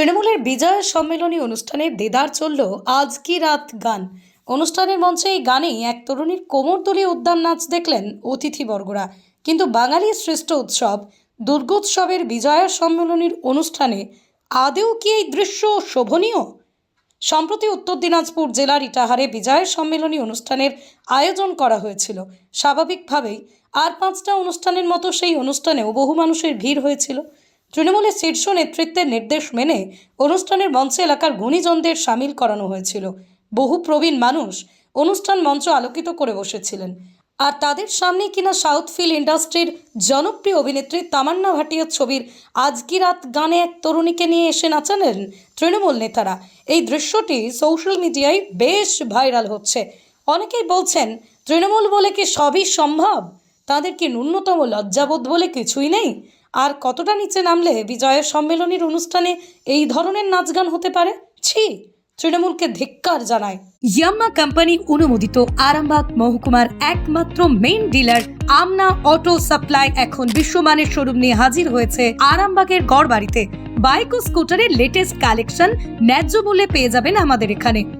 তৃণমূলের বিজয় সম্মেলনী অনুষ্ঠানে দেদার চলল আজ কি রাত গান। অনুষ্ঠানের মঞ্চে এই গানেই এক তরুণীর কোমরতলি উদ্যান নাচ দেখলেন অতিথিবর্গরা। কিন্তু বাঙালির শ্রেষ্ঠ উৎসব দুর্গোৎসবের বিজয়া সম্মেলনীর অনুষ্ঠানে আদেও কি এই দৃশ্য শোভনীয়? সম্প্রতি উত্তর দিনাজপুর জেলার ইটাহারে বিজয়ের সম্মেলনী অনুষ্ঠানের আয়োজন করা হয়েছিল। স্বাভাবিকভাবেই আর পাঁচটা অনুষ্ঠানের মতো সেই অনুষ্ঠানেও বহু মানুষের ভিড় হয়েছিল। তৃণমূলের শীর্ষ নেতৃত্বের নির্দেশ মেনে অনুষ্ঠানের মঞ্চে এলাকার গুণীজনদের সামিল করানো হয়েছিল। বহু প্রবীণ মানুষ অনুষ্ঠান মঞ্চ আলোকিত করে বসেছিলেন। আর তাদের সামনে কিনা সাউথ ফিল ইন্ডাস্ট্রির জনপ্রিয় অভিনেত্রী তামান্না ভাটিয়ার ছবির আজকি রাত গানে এক তরুণীকে নিয়ে এসে নাচালেন তৃণমূল নেতারা। এই দৃশ্যটি সোশ্যাল মিডিয়ায় বেশ ভাইরাল হচ্ছে। অনেকেই বলছেন, তৃণমূল বলে কি সবই সম্ভব? তাদের কি ন্যূনতম লজ্জাবোধ বলে কিছুই নেই? আর কতটা নিচে নামলে বিজয়ের সম্মেলনীর অনুষ্ঠানে এই ধরনের নাচ গান হতে পারে? ছি, তৃণমূলকে ধিক্কার জানায়। ইয়াম্মা কোম্পানি অনুমোদিত আরামবাগ মহকুমার একমাত্র main dealer Amna auto supply এখন বিশ্বমানের শোরুম নিয়ে হাজির হয়েছে আরামবাগের গড়বাড়িতে। বাইক ও স্কুটারের লেটেস্ট কালেকশন ন্যায্য মূল্যে পেয়ে যাবেন আমাদের এখানে।